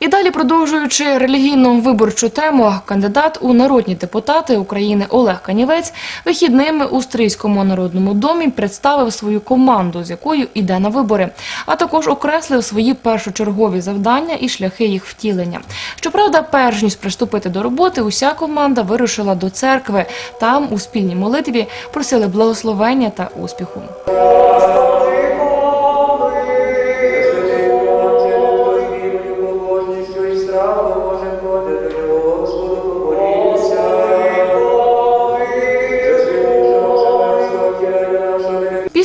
І далі, продовжуючи релігійну виборчу тему, кандидат у народні депутати України Олег Канівець вихідними у Стрийському народному домі представив свою команду, з якою йде на вибори, а також окреслив свої першочергові завдання і шляхи їх втілення. Щоправда, перш ніж приступити до роботи, уся команда вирушила до церкви. Там у спільній молитві просили благословення та успіху.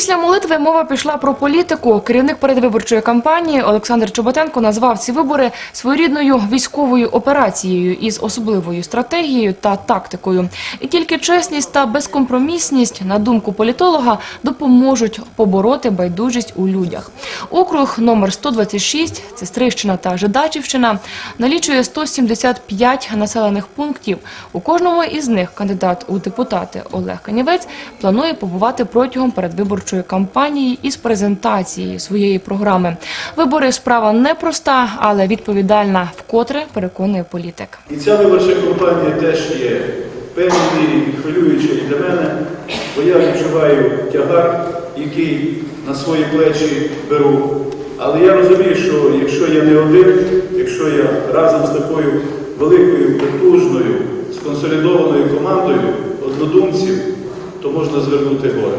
Після молитви мова пішла про політику. Керівник передвиборчої кампанії Олександр Чоботенко назвав ці вибори своєрідною військовою операцією із особливою стратегією та тактикою. І тільки чесність та безкомпромісність, на думку політолога, допоможуть побороти байдужість у людях. Округ номер 126, це Стрищина та Жидачівщина, налічує 175 населених пунктів. У кожному із них кандидат у депутати Олег Канівець планує побувати протягом передвиборчої кампанії із презентацією своєї програми. Вибори справа непроста, але відповідальна, вкотре переконує політик. І ця виборча кампанія теж є певній мірі хвилююча для мене, бо я відчуваю тягар, який на свої плечі беру. Але я розумію, що якщо я не один, якщо я разом з такою великою, потужною, сконсолідованою командою однодумців, то можна звернути гори.